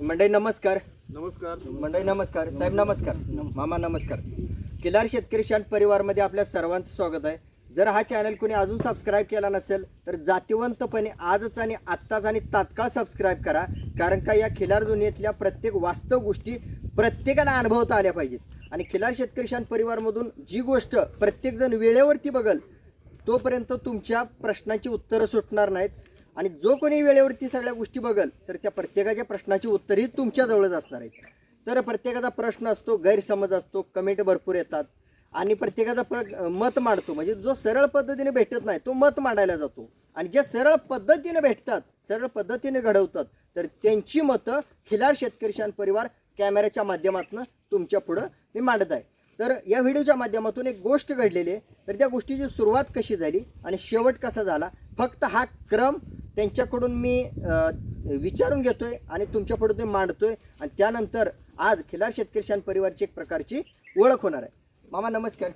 मंडळी नमस्कार. नमस्कार. मंडळी नमस्कार. साहेब नमस्कार. मामा नमस्कार. किल्लार शेतकरी शांत परिवारमध्ये आपल्या सर्वांचं स्वागत आहे. जर हा चॅनल कोणी अजून सबस्क्राईब केला नसेल तर जातीवंतपणे आजच आणि आत्ताच आणि तात्काळ सबस्क्राईब करा. कारण का या खिलार दुनियेतल्या प्रत्येक वास्तव गोष्टी प्रत्येकाला अनुभवता आल्या पाहिजेत. आणि खिलार शेतकरी शांत परिवारमधून जी गोष्ट प्रत्येकजण वेळेवरती बघल तोपर्यंत तुमच्या प्रश्नांची उत्तरं सुटणार नाहीत. आणि जो कोणी वेळेवरती सगळ्या गोष्टी बघल तर त्या प्रत्येकाच्या प्रश्नाची उत्तरही तुमच्याजवळच असणार आहेत. तर प्रत्येकाचा प्रश्न असतो गैरसमज असतो कमेंट भरपूर येतात आणि प्रत्येकाचा प्र मत मांडतो. म्हणजे जो सरळ पद्धतीने भेटत नाही तो मत मांडायला जातो. आणि जे सरळ पद्धतीने भेटतात सरळ पद्धतीने घडवतात तर त्यांची मतं खिलार शेतकरी शान परिवार कॅमेऱ्याच्या माध्यमातून तुमच्या पुढं मी मांडत आहे. तर या व्हिडिओच्या माध्यमातून एक गोष्ट घडलेली आहे. तर त्या गोष्टीची सुरुवात कशी झाली आणि शेवट कसा झाला? फक्त हा क्रम त्यांच्याकडून मी विचारून विचारून घेतोय आणि तुमच्याकडून ते ते मांडतोय. आणि त्यानंतर आज खिलार शेतकरी शान परिवारची एक प्रकारची ओळख होणार आहे. मामा नमस्कार.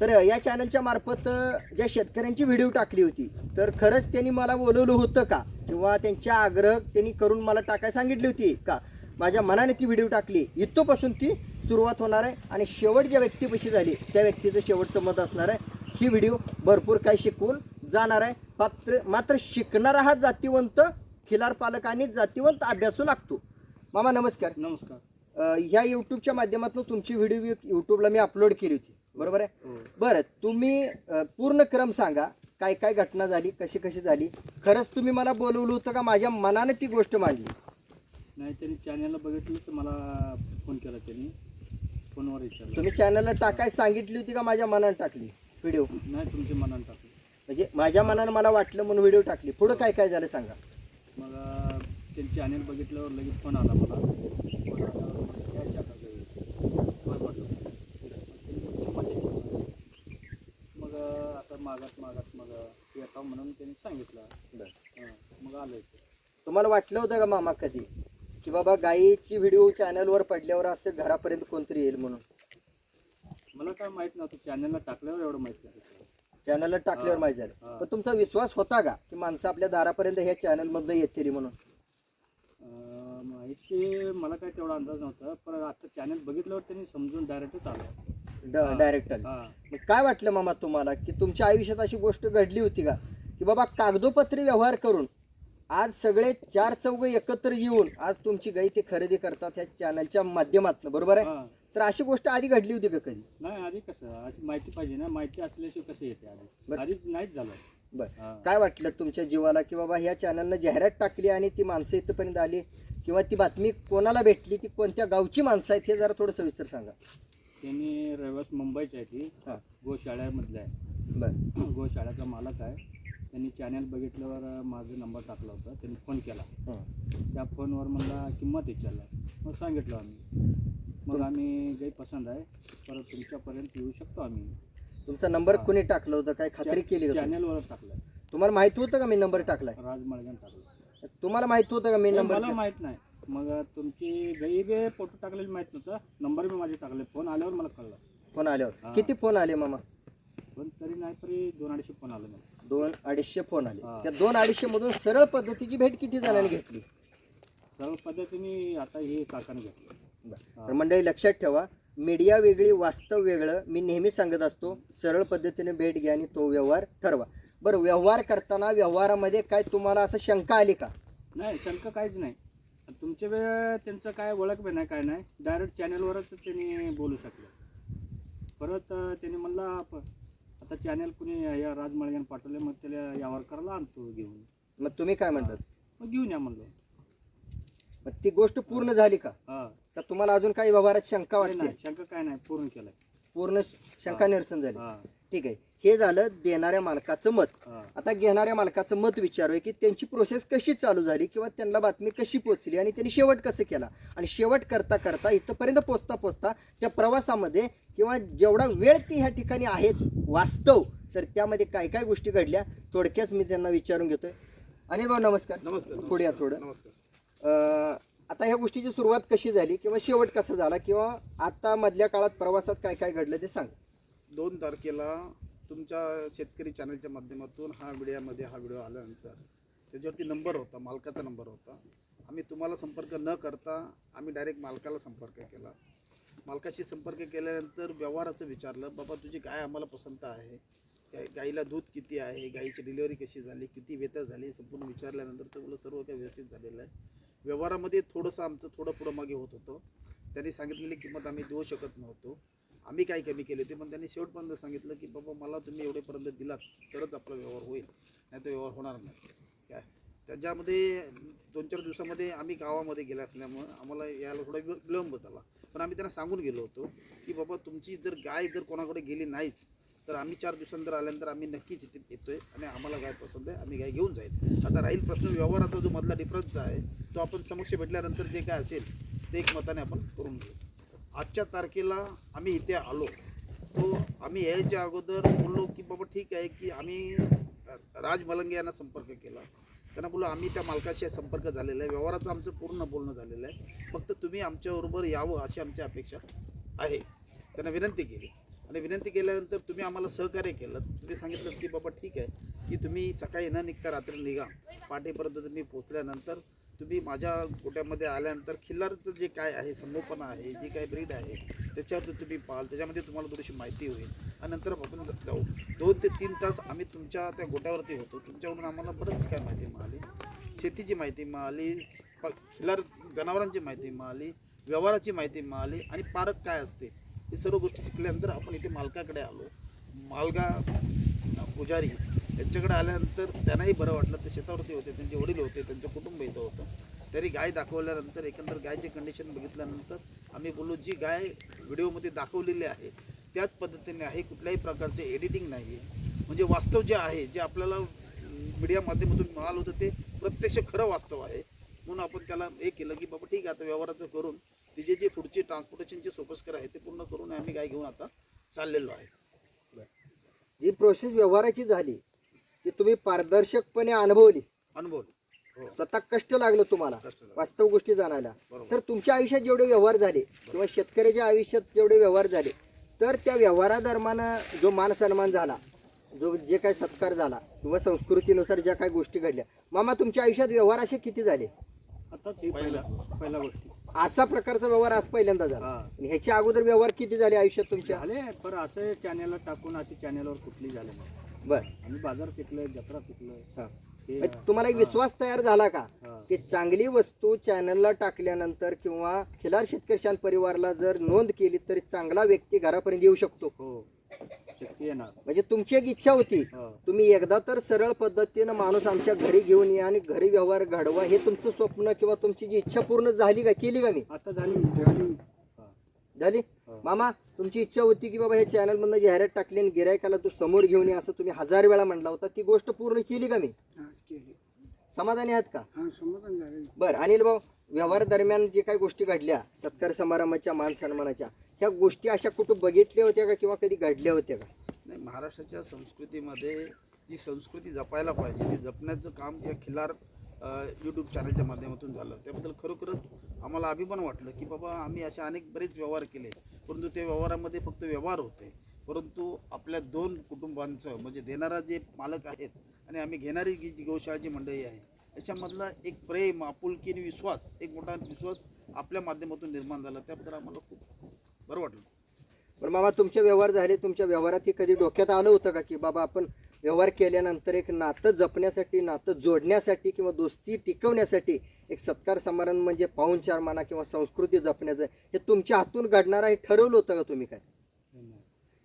तर या चॅनलच्या मार्फत ज्या शेतकऱ्यांची व्हिडिओ टाकली होती तर खरंच त्यांनी मला बोलवलं होतं का? किंवा त्यांच्या आग्रह त्यांनी करून मला टाकायला सांगितली होती का? माझ्या मनाने ती व्हिडिओ टाकली. इथोपासून ती सुरुवात होणार आहे आणि शेवट ज्या व्यक्तीपाशी झाली त्या व्यक्तीचं शेवटचं मत असणार आहे. ही व्हिडिओ भरपूर काही शिकवून जाणार आहे. मात्र मात्र शिकणारा हा जातीवंत खिलार पालक आणि जातीवंत अभ्यासू लागतो. मामा नमस्कार. नमस्कार. अ, ह्या यूट्यूबच्या माध्यमातून तुमची व्हिडिओ यूट्यूबला मी अपलोड केली होती. बरोबर आहे? बरं तुम्ही अ, पूर्ण क्रम सांगा. काय काय घटना झाली? कशी कशी झाली? खरंच तुम्ही मला बोलवलं होतं का? माझ्या मनाने ती गोष्ट मांडली. नाही त्यांनी चॅनलला बघितलं तर मला फोन केला त्यांनी. फोनवर विचारलं. तुम्ही चॅनलला टाकाय सांगितली होती का? माझ्या मनाने टाकली. व्हिडिओ नाही तुमच्या मनात टाकलं. म्हणजे माझ्या मनानं मला वाटलं म्हणून व्हिडिओ टाकली. पुढं काय काय झालं सांगा. मग अं, त्यांनी चॅनल बघितल्यावर लगेच फोन आला मला. फोन आल्यावर. बरं म्हटलं. मग त्यांनी आता मागात मागात मग येता म्हणून त्यांनी सांगितलं. हं, मग आलो इथे तुम्हाला वाटलं होतं का मामा कधी? की बाबा गाईची व्हिडिओ चॅनलवर पडल्यावर असं घरापर्यंत कोणतरी येईल म्हणून? मला काय माहीत नव्हतं. चॅनलला टाकल्यावर एवढं माहीत नव्हतं चॅनलला टाकल्यावर माहिती झालं. पण तुमचा विश्वास होता का? की माणसं आपल्या दारापर्यंत ह्या चॅनल मधनं येतील म्हणून? माहिती मला काय तेवढा अंदाज नव्हता. पण आता चॅनल बघितल्यावर त्यांनी समजून डायरेक्टच आलं. डायरेक्ट मग काय वाटलं मामा तुम्हाला? की तुमच्या आयुष्यात अशी गोष्ट घडली होती का? की बाबा कागदोपत्री व्यवहार करून आज सगळे चार चौघ एकत्र येऊन आज तुमची गाई ते खरेदी करतात ह्या चॅनलच्या माध्यमातून बरोबर आहे. तर अशी गोष्ट आधी घडली होती का कधी? नाही आधी कसं अशी माहिती पाहिजे ना माहिती असल्याशिवाय कसं येते आधी? बरं. आधी नाहीच झालं. बरं. काय वाटलं तुमच्या जीवाला की बाबा ह्या चॅनलनं जाहिरात टाकली आणि ती माणसं इथपर्यंत आली? किंवा ती बातमी कोणाला भेटली? ती कोणत्या गावची माणसं आहेत? हे जरा थोडं सविस्तर सांगा. त्यांनी रहिवास मुंबईची आहे ती. हां. गोशाळ्यामधलं आहे. बरं. गोशाळ्याचा मालक आहे. त्यांनी चॅनल बघितल्यावर माझा नंबर टाकला होता. त्यांनी फोन केला. हं. त्या फोनवर मला किंमत विचारला मग सांगितलं आम्ही. मग आम्ही काही पसंत आहे परत तुमच्यापर्यंत येऊ शकतो आम्ही. तुमचा नंबर कोणी टाकलं होतं? काय खात्री केली? चॅनलवर टाकलं. तुम्हाला माहीत होतं का मी नंबर टाकलाय? राज मळगण टाकलं. तुम्हाला माहीत होतं का मी नंबर मला माहीत नाही. मग तुमची गई गे फोटो टाकलेली माहीत नव्हतं. नंबर मी माझे टाकले. फोन आल्यावर मला कळलं. फोन आल्यावर. किती फोन आले मामा? पण तरी नाही तरी दोन अडीचशे फोन आले मला. दोन अडीचशे फोन आले. हा. त्या दोन अडीचशे मधून सरळ पद्धतीची भेट किती जणांनी घेतली? सर्व पद्धतीने आता हे काकाने घेतलं. तर मंडळी लक्षात ठेवा मीडिया वेगळी वास्तव वेगळं. मी नेहमी सांगत असतो सरळ पद्धतीने भेट घ्या आणि तो व्यवहार ठरवा. बरं व्यवहार करताना व्यवहारामध्ये काय तुम्हाला असं शंका आली का? नाही शंका काहीच नाही. तुमच्या वेळ त्यांचं काय ओळख बी नाही काय नाही. डायरेक्ट चॅनलवरच त्यांनी बोलू शकले. परत अं, त्यांनी म्हणला प- आता चॅनल कुणी या राजमाळग्याने पाठवले मग त्याला यावर करायला आणतो घेऊन. मग तुम्ही काय म्हणतात? मग घेऊन या म्हणलो. मग ती गोष्ट पूर्ण झाली का? हा. का तुम्हाला अजून काही व्यवहारात शंका वाटते? नाही शंका काय नाही पूर्ण केलंय. पूर्ण शंका निरसन झाली. हा. ठीक आहे. हे झालं देणाऱ्या मालकाचं मत. हा. आता घेणाऱ्या मालकाचं मत विचारूया की त्यांची प्रोसेस कशी चालू झाली किंवा त्यांना बातमी कशी पोचली आणि त्यांनी शेवट कसं केला? आणि शेवट करता करता इथंपर्यंत पोचता पोचता त्या प्रवासामध्ये किंवा जेवढा वेळ ती ह्या ठिकाणी आहेत वास्तव तर त्यामध्ये काय काय गोष्टी घडल्या थोडक्याच मी त्यांना विचारून घेतोय. अनिल भाऊ नमस्कार. नमस्कार पुढे या थोडं. नमस्कार. आता ह्या गोष्टीची सुरुवात कशी झाली किंवा शेवट कसा झाला किंवा आता मधल्या काळात प्रवासात काय काय घडलं ते सांग. दोन तारखेला तुमच्या शेतकरी चॅनलच्या माध्यमातून हा मीडियामध्ये हा व्हिडिओ आल्यानंतर त्याच्यावरती नंबर होता मालकाचा नंबर होता. आम्ही तुम्हाला संपर्क न करता आम्ही डायरेक्ट मालकाला संपर्क केला. मालकाशी संपर्क केल्यानंतर व्यवहाराचं विचारलं बाबा तुझी गाय आम्हाला पसंत आहे. गाय गाईला दूध किती आहे? गाईची डिलिव्हरी कशी झाली? किती वेतन झाली? संपूर्ण विचारल्यानंतर तर मुलं सर्व काही व्यवस्थित झालेलं आहे. व्यवहारामध्ये थोडंसं आमचं थोडं पुढं मागे होत होतं. त्यांनी सांगितलेली किंमत आम्ही देऊ शकत नव्हतो. आम्ही काय कमी केले होते? पण त्यांनी शेवटपर्यंत सांगितलं की बाबा मला तुम्ही एवढेपर्यंत दिलात तरच आपला व्यवहार होईल. नाही तर व्यवहार होणार नाही. काय त्याच्यामध्ये दोन चार दिवसामध्ये आम्ही गावामध्ये गेले असल्यामुळं आम्हाला यायला थोडा वि- विलंब झाला. पण आम्ही त्यांना सांगून गेलो होतो की बाबा तुमची जर गाय जर कोणाकडे गेली नाहीच तर आम्ही चार दिवसानंतर आल्यानंतर आम्ही नक्कीच इथे येतो आहे आणि आम्हाला गाय पसंत आहे आम्ही गाय घेऊन जाईल. आता राहील प्रश्न व्यवहाराचा जो मधला डिफरन्स आहे तो आपण समक्ष भेटल्यानंतर जे काय असेल ते एक मताने आपण करून घेऊ. आजच्या तारखेला आम्ही इथे आलो तो आम्ही यायच्या अगोदर बोललो की बाबा ठीक आहे की आम्ही राज मलंगे यांना संपर्क केला. त्यांना बोललो आम्ही त्या मालकाशी संपर्क झालेला आहे. व्यवहाराचं आमचं पूर्ण बोलणं झालेलं आहे. फक्त तुम्ही आमच्याबरोबर यावं अशी आमची अपेक्षा आहे. त्यांना विनंती केली. आणि विनंती केल्यानंतर तुम्ही आम्हाला सहकार्य केलं. तुम्ही सांगितलं की बाबा ठीक आहे की तुम्ही सकाळी न निघता रात्री निघा. पाठीपर्यंत तुम्ही पोचल्यानंतर तुम्ही माझ्या गोट्यामध्ये आल्यानंतर खिल्लारचं जे काय आहे संगोपन आहे जी काय ब्रीड आहे त्याच्यावर तुम्ही पाहाल. त्याच्यामध्ये तुम्हाला थोडीशी माहिती होईल. आणि नंतर आपण जाऊ. दोन ते तीन तास आम्ही तुमच्या त्या गोट्यावरती होतो. तुमच्याकडून आम्हाला बरंच काय माहिती मिळाली. शेतीची माहिती मिळाली प खिल्लार जनावरांची माहिती मिळाली व्यवहाराची माहिती मिळाली आणि पारक काय असते हे सर्व गोष्टी शिकल्यानंतर आपण इथे मालकाकडे आलो. मालगा पुजारी. त्यांच्याकडे आल्यानंतर त्यांनाही बरं वाटलं. ते शेतावरती होते त्यांचे वडील होते त्यांचं कुटुंब इथं होतं. तरी गाय दाखवल्यानंतर एकंदर गायची कंडिशन बघितल्यानंतर आम्ही बोललो जी गाय व्हिडिओमध्ये दाखवलेली आहे त्याच पद्धतीने आहे कुठल्याही प्रकारचे एडिटिंग नाही आहे म्हणजे वास्तव जे आहे जे आपल्याला मीडिया माध्यमातून मिळालं होतं ते प्रत्यक्ष खरं वास्तव आहे. म्हणून आपण त्याला हे केलं की बाबा ठीक आहे आता व्यवहाराचं करून तिचे जे पुढचे ट्रान्सपोर्टेशनचे सोपस्कर आहे ते पूर्ण करून आम्ही गाय घेऊन आता चाललेलो आहे. जी प्रोसेस व्यवहाराची झाली ती तुम्ही पारदर्शकपणे अनुभवली. अनुभव हो. स्वतः कष्ट लागलं तुम्हाला कष्ट लागलं. वास्तव गोष्टी जाणायला. बरोबर. तर तुमच्या आयुष्यात जेवढे व्यवहार झाले किंवा शेतकऱ्याच्या आयुष्यात जेवढे व्यवहार झाले तर त्या व्यवहारादरम्यान जो मान सन्मान झाला जो जे काही सत्कार झाला किंवा संस्कृतीनुसार ज्या काही गोष्टी घडल्या मामा तुमच्या आयुष्यात व्यवहार असे किती झाले? आताच ही पहिला पहिला. गोष्टी. असा प्रकारचा व्यवहार आज पहिल्यांदा झाला. हा. आणि ह्याच्या अगोदर व्यवहार किती झाले आयुष्यात तुमच्या? झाले पण असं चॅनलला टाकून अशी चॅनलवर कुठली झाले नाही. बर. आम्ही बाजार पिकलोय जत्रा पिकलोय. हा. ते म्हणजे तुम्हाला एक विश्वास तयार झाला का. की चांगली वस्तू चॅनलला टाकल्यानंतर किंवा खिलार शेतकरी परिवारला जर नोंद केली तरी चांगला व्यक्ती घरापर्यंत येऊ शकतो? हो. म्हणजे तुमची एक इच्छा होती तुम्ही एकदा तर सरळ पद्धतीनं माणूस आमच्या घरी घेऊन या आणि घरी व्यवहार घडवा. हे तुमचं स्वप्न किंवा तुमची जी इच्छा पूर्ण झाली का केली का मी? आता झाली. झाली. मामा तुमची इच्छा होती की बाबा हे चॅनल मधनं जाहिरात टाकली आणि गिरायकाला तू समोर घेऊन ये असं तुम्ही हजार वेळा म्हणला होता ती गोष्ट पूर्ण केली का मी? समाधानी आहात का? बर अनिल भाऊ व्यवहार दरम्यान जे काही गोष्टी घडल्या सत्कार समारंभाच्या मान सन्मानाच्या ह्या गोष्टी अशा कुठं बघितल्या होत्या का किंवा कधी घडल्या होत्या का? नाही महाराष्ट्राच्या संस्कृतीमध्ये जी संस्कृती जपायला पाहिजे ती जपण्याचं काम या खिलार यूट्यूब चॅनलच्या माध्यमातून झालं. त्याबद्दल खरोखरच आम्हाला अभिमान वाटलं की बाबा आम्ही असे अनेक बरेच व्यवहार केले. परंतु त्या व्यवहारामध्ये फक्त व्यवहार होते. परंतु आपल्या दोन कुटुंबांचं म्हणजे देणारा जे मालक आहेत आणि आम्ही घेणारी जी जी गोशाळाची मंडळी आहे त्याच्यामधला एक प्रेम आपुलकी आणि विश्वास एक मोठा विश्वास आपल्या माध्यमातून निर्माण झाला. त्याबद्दल आम्हाला खूप बरं वाटलं. पण मामा तुमचे व्यवहार झाले. तुमच्या व्यवहारात हे कधी डोक्यात आलं होतं का की बाबा आपण व्यवहार केल्यानंतर एक नातं जपण्यासाठी नातं जोडण्यासाठी किंवा दोस्ती टिकवण्यासाठी एक सत्कार समारंभ म्हणजे पाहुणचार म्हणा किंवा संस्कृती जपण्याचं. हे तुमच्या हातून घडणार आहे ठरवलं होतं का तुम्ही काय?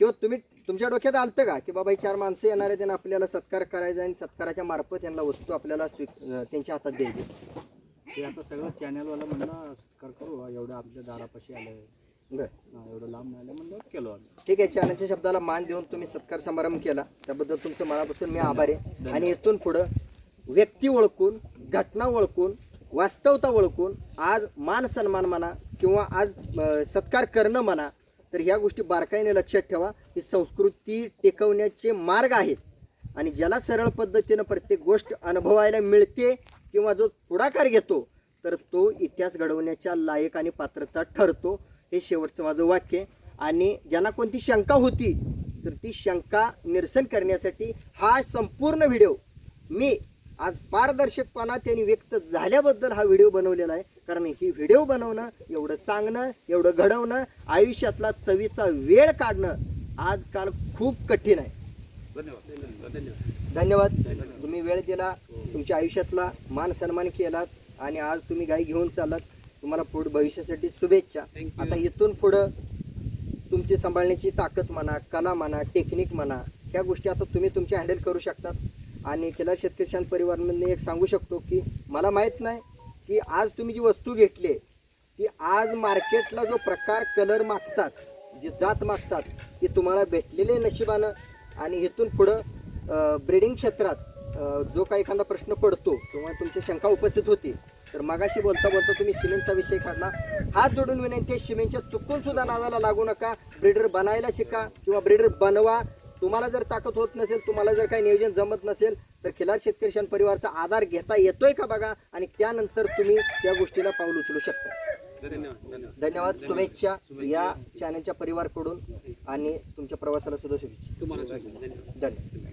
किंवा तुम्ही तुमच्या डोक्यात आलतं का की बाबा चार माणसं येणार आहेत त्यांना आपल्याला सत्कार करायचा आणि सत्काराच्या मार्फत यांना वस्तू आपल्याला स्वी त्यांच्या हातात द्यायची? ते आता सगळं चॅनलवाला म्हणणं सत्कार करू एवढं आपल्या दारापाशी आलंय. बरं. एवढं लांब नाही आलं म्हणलं केलो आम्ही. ठीक आहे चॅनलच्या शब्दाला मान देऊन तुम्ही सत्कार समारंभ केला. त्याबद्दल तुमचं मनापासून मी आभारी आहे. आणि इथून पुढं व्यक्ती ओळखून घटना ओळखून वास्तवता ओळखून आज मान सन्मान म्हणा किंवा आज सत्कार करणं म्हणा तर ह्या गोष्टी बारकाईने लक्षात ठेवा. ही संस्कृती टिकवण्याचे मार्ग आहेत. आणि ज्याला सरळ पद्धतीनं प्रत्येक गोष्ट अनुभवायला मिळते किंवा जो पुढाकार घेतो तर तो इतिहास घडवण्याच्या लायक आणि पात्रता ठरतो. हे शेवटचं माझं वाक्य आहे. आणि ज्यांना कोणती शंका होती तर ती शंका निरसन करण्यासाठी हा संपूर्ण व्हिडिओ मी आज पारदर्शकपणा त्यांनी व्यक्त झाल्याबद्दल हा व्हिडिओ बनवलेला आहे. कारण ही व्हिडिओ बनवणं एवढं सांगणं एवढं घडवणं आयुष्यातला चवीचा वेळ काढणं आजकाल खूप कठीण आहे. धन्यवाद. धन्यवाद तुम्ही वेळ दिला तुमच्या आयुष्यातला मान सन्मान केलात आणि आज तुम्ही गाई घेऊन चाललात. तुम्हाला पुढे भविष्यासाठी शुभेच्छा. आता इथून पुढं तुमची सांभाळण्याची ताकद म्हणा कला म्हणा टेक्निक म्हणा ह्या गोष्टी आता तुम्ही तुमच्या हँडल करू शकतात. आणि केला शेतकरी शान परिवारमधून एक सांगू शकतो की मला माहीत नाही की आज तुम्ही जी वस्तू घेतली ती आज मार्केटला जो प्रकार कलर मागतात जी जात मागतात ती तुम्हाला भेटलेले नशिबानं. आणि इथून पुढं ब्रिडिंग क्षेत्रात जो काही एखादा प्रश्न पडतो किंवा तुमची शंका उपस्थित होती तर मगाशी बोलता बोलता तुम्ही सिमेंटचा विषय काढला. हात जोडून विनंती आहे सिमेंटच्या चुकून सुद्धा नादाला लागू नका. ब्रिडर बनायला शिका किंवा ब्रिडर बनवा. तुम्हाला जर ताकद होत नसेल तुम्हाला जर काही नियोजन जमत नसेल तर खिलार शेतकरी शन परिवारचा आधार घेता येतोय का बघा? आणि त्यानंतर तुम्ही त्या गोष्टीला पाऊल उचलू शकता. धन्यवाद. धन्यवाद शुभेच्छा या चॅनलच्या परिवारकडून आणि तुमच्या प्रवासाला सुद्धा शुभेच्छा. धन्यवाद.